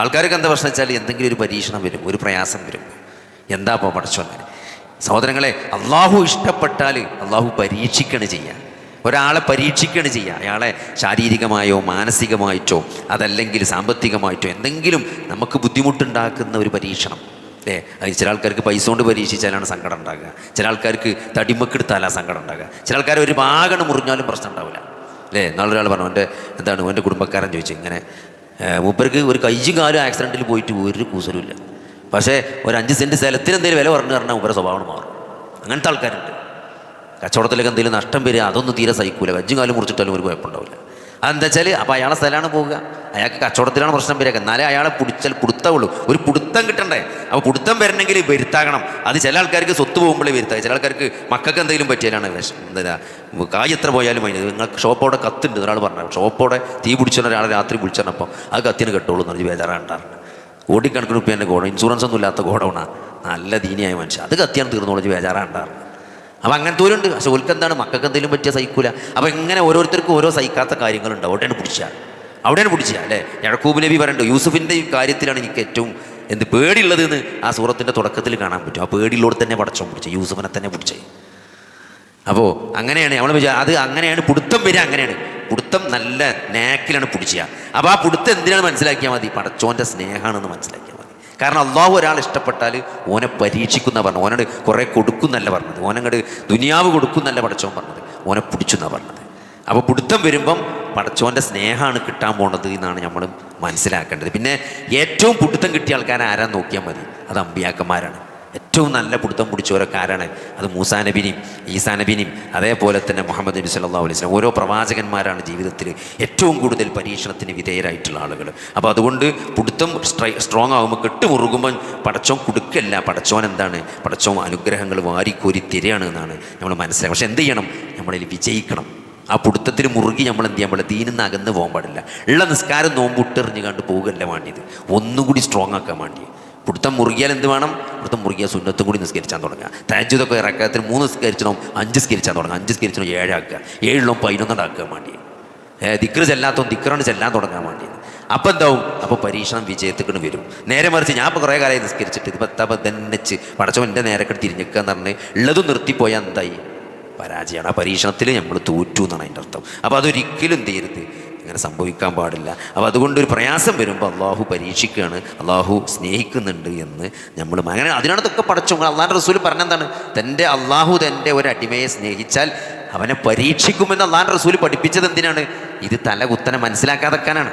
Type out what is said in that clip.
ആൾക്കാർക്ക് എന്താ പ്രശ്നം വെച്ചാൽ എന്തെങ്കിലും ഒരു പരീക്ഷണം വരും ഒരു പ്രയാസം വരും. എന്താ അപ്പോൾ പഠിച്ചോന്നെ സഹോദരങ്ങളെ അള്ളാഹു ഇഷ്ടപ്പെട്ടാൽ അള്ളാഹു പരീക്ഷിക്കണ് ചെയ്യുക ഒരാളെ പരീക്ഷിക്കണ് ചെയ്യുക അയാളെ ശാരീരികമായോ മാനസികമായിട്ടോ അതല്ലെങ്കിൽ സാമ്പത്തികമായിട്ടോ എന്തെങ്കിലും നമുക്ക് ബുദ്ധിമുട്ടുണ്ടാക്കുന്ന ഒരു പരീക്ഷണം. ഏ അത് ചില ആൾക്കാർക്ക് പൈസ കൊണ്ട് പരീക്ഷിച്ചാലാണ് സങ്കടം ഉണ്ടാകുക. ചില ആൾക്കാർക്ക് തടിമക്കെടുത്താലാണ് സങ്കടം ഉണ്ടാകുക. ചില ആൾക്കാർ ഒരു ഭാഗം മുറിഞ്ഞാലും പ്രശ്നം ഉണ്ടാവില്ല. അല്ലേ? നാളൊരാൾ പറഞ്ഞു എന്റെ എന്താണ് എന്റെ കുടുംബക്കാരൻ ചോദിച്ചു ഇങ്ങനെ മൂപ്പർക്ക് ഒരു കൈയും കാലും ആക്സിഡന്റിൽ പോയിട്ട് ഒരു കൂസലുമില്ല. പക്ഷേ ഒരു അഞ്ച് സെന്റ് സ്ഥലത്തിന് എന്തെങ്കിലും വില പറഞ്ഞു പറഞ്ഞാൽ മൂപ്പരെ സ്വഭാവം മാറും. അങ്ങനത്തെ ആൾക്കാരുണ്ട്. കച്ചവടത്തിലൊക്കെ എന്തെങ്കിലും നഷ്ടം വരിക അതൊന്നും തീരെ സഹിക്കൂല. കജ്ജും കാലം മുറിച്ചിട്ടാലും ഒരു കുഴപ്പമുണ്ടാവില്ല. അതെന്താ വെച്ചാൽ അപ്പോൾ അയാളെ സ്ഥലമാണ് പോവുക. അയാൾക്ക് കച്ചവടത്തിലാണ് പ്രശ്നം വരിക. എന്നാലേ അയാളെ പിടിച്ചാൽ പിടുത്തമുള്ളൂ. ഒരു പിടുത്തം കിട്ടണ്ടേ? അപ്പോൾ പിടുത്തം വരണമെങ്കിൽ വരുത്താകണം. അത് ചില ആൾക്കാർക്ക് സ്വത്ത് പോകുമ്പോഴേ വരുത്താം ചില ആൾക്കാർക്ക് മക്കൾക്ക് എന്തെങ്കിലും പറ്റിയാലാണ് എന്താ കായ് എത്ര പോയാലും അതിന് നിങ്ങൾക്ക് ഷോപ്പോടെ കത്തുണ്ട് ഒരാൾ പറഞ്ഞു ഷോപ്പോടെ തീ പിടിച്ചു ഒരാൾ രാത്രി വിളിച്ചപ്പോൾ അത് കത്തിന് കെട്ടുള്ളൂ എന്ന് പറഞ്ഞ് ബേജാറാണ്ടാറുണ്ട് കോടിക്കണക്കിന് റുപ്യേന്റെ ഗോഡൗൺ. ഇൻഷുറൻസ് ഒന്നും ഇല്ലാത്ത ഗോഡൗണാണ് നല്ല ദീനിയായ മനുഷ്യൻ അത് കത്തിയാണ് തീർന്നോളഞ്ഞ് ബേജാറാണ്ടാറുണ്ട് അപ്പം അങ്ങനത്തെ ഉണ്ട് പക്ഷെ എന്താണ്? മക്കൾക്ക് എന്തെങ്കിലും പറ്റിയ സഹിക്കൂല. അപ്പം ഇങ്ങനെ ഓരോരുത്തർക്കും ഓരോ സഹിക്കാത്ത കാര്യങ്ങളുണ്ട്. അവിടെയാണ് പിടിച്ച. അവിടെയാണ് പിടിച്ച അല്ലേ? യഴക്കൂബ് നബി പറയുന്നുണ്ട് യൂസുഫിന്റെ കാര്യത്തിലാണ് എനിക്ക് ഏറ്റവും എന്ത് പേടിയുള്ളത് എന്ന് ആ സൂറത്തിന്റെ തുടക്കത്തിൽ കാണാൻ പറ്റും. ആ പേടിയുള്ളോട് തന്നെ പടച്ചോ പിടിച്ചത് യൂസുഫിനെ തന്നെ പിടിച്ചേ. അപ്പോൾ അങ്ങനെയാണ് നമ്മൾ വിചാ അത് അങ്ങനെയാണ്. പുടുത്തം വരിക അങ്ങനെയാണ്. പുടുത്തം നല്ല നേക്കിലാണ് പിടിച്ചുക അപ്പോൾ ആ പുടുത്തം എന്തിനാണ് മനസ്സിലാക്കിയാൽ മതി? പടച്ചോന്റെ സ്നേഹമാണെന്ന് മനസ്സിലാക്കിയാൽ മതി കാരണം അള്ളാഹു ഒരാൾ ഇഷ്ടപ്പെട്ടാൽ ഓനെ പരീക്ഷിക്കുന്ന പറഞ്ഞു ഓനോട് കുറേ കൊടുക്കുന്നല്ല പറഞ്ഞത്. ഓനങ്ങോട്ട് ദുനിയാവ് കൊടുക്കുന്നല്ല പഠിച്ചോൻ പറഞ്ഞത്. ഓനെ പിടിച്ചെന്നാണ് പറഞ്ഞത്. അപ്പോൾ പിടുത്തം വരുമ്പം പടച്ചോന്റെ സ്നേഹമാണ് കിട്ടാൻ പോണത് എന്നാണ് നമ്മൾ മനസ്സിലാക്കേണ്ടത്. പിന്നെ ഏറ്റവും പിടുത്തം കിട്ടിയ ആൾക്കാരെ ആരാ നോക്കിയാൽ മതി. അത് അമ്പിയാക്കന്മാരാണ്. ഏറ്റവും നല്ല പിടുത്തം പിടിച്ചവരൊക്കെ ആരാണ് അത് മൂസാ നബിനെയും ഈസാ നബിനെയും. അതേപോലെ തന്നെ മുഹമ്മദ് നബി സല്ലാ അലൈഹി ഓരോ പ്രവാചകന്മാരാണ് ജീവിതത്തിൽ ഏറ്റവും കൂടുതൽ പരീക്ഷണത്തിന് വിധേയരായിട്ടുള്ള ആളുകൾ. അപ്പോൾ അതുകൊണ്ട് പിടുത്തം സ്ട്രൈ സ്ട്രോങ് ആകുമ്പോൾ കെട്ട് മുറുകുമ്പോൾ പടച്ചോൻ കൊടുക്കല്ല. പടച്ചോൻ എന്താണ്? പടച്ചോൻ അനുഗ്രഹങ്ങൾ വാരിക്കോരി തിരയാണ് എന്നാണ് നമ്മൾ മനസ്സിലാക്കുക പക്ഷെ എന്ത് ചെയ്യണം? നമ്മളിൽ വിജയിക്കണം. ആ പുടുത്തത്തിൽ മുറുകി നമ്മൾ എന്ത് ചെയ്യാൻ പാടില്ല? തീരുന്ന് അകന്ന് പോകാൻ പാടില്ല. ഉള്ള നിസ്കാരം നോമ്പുട്ടെറിഞ്ഞ് കണ്ട് പോകുകയല്ല വേണ്ടിയത്. ഒന്നുകൂടി സ്ട്രോങ് ആക്കാൻ വേണ്ടി പുടുത്തം മുറുകിയാൽ എന്ത് വേണം? കൊടുത്ത മുറുകിയ സുന്നത്തും കൂടി നിസ്കരിച്ചാൽ തുടങ്ങുക. താജ്യതൊക്കെ ഇറക്കത്തിൽ മൂന്ന് നിസ്കരിച്ചണം അഞ്ച് സ്കരിച്ചാൽ തുടങ്ങുക. അഞ്ച് സ്കരിച്ചണം ഏഴാക്കുക ഏഴിലും പതിനൊന്നുണ്ടാക്കാൻ വേണ്ടി ദിക്റ് ചെല്ലാത്തോ ദിക്റാണ് ചെല്ലാൻ തുടങ്ങാൻ വേണ്ടി അപ്പം എന്താവും? അപ്പോൾ പരീക്ഷണം വിജയത്തിക്കണ് വരും. നേരെ മറിച്ച് ഞാൻ ഇപ്പോൾ കുറേ കാലമായി നിസ്കരിച്ചിട്ട് ഇത് പത്താ തന്നെച്ച് പടച്ചോ എന്റെ നേരെക്കട്ട് തിരിഞ്ഞിക്കുക എന്ന് പറഞ്ഞ് ഉള്ളതും നിർത്തിപ്പോയാൽ എന്തായി? പരാജയമാണ് ആ പരീക്ഷണത്തിൽ നമ്മൾ തോറ്റു എന്നാണ് അതിന്റെ അർത്ഥം. അപ്പോൾ അതൊരിക്കലും എന്ത് ഇങ്ങനെ സംഭവിക്കാൻ പാടില്ല. അപ്പോൾ അതുകൊണ്ട് ഒരു പ്രയാസം വരുമ്പോൾ അള്ളാഹു പരീക്ഷിക്കുകയാണ്. അള്ളാഹു സ്നേഹിക്കുന്നുണ്ട് എന്ന് നമ്മൾ അങ്ങനെ അതിനകത്തൊക്കെ പഠിച്ചു അള്ളാഹുന്റെ റസൂൽ പറഞ്ഞെന്താണ്? തന്റെ അള്ളാഹു തന്റെ ഒരു അടിമയെ സ്നേഹിച്ചാൽ അവനെ പരീക്ഷിക്കുമെന്ന് അള്ളാഹുന്റെ റസൂൽ പഠിപ്പിച്ചത് എന്തിനാണ്? ഇത് തല കുത്തനെ മനസ്സിലാക്കാതെക്കാനാണ്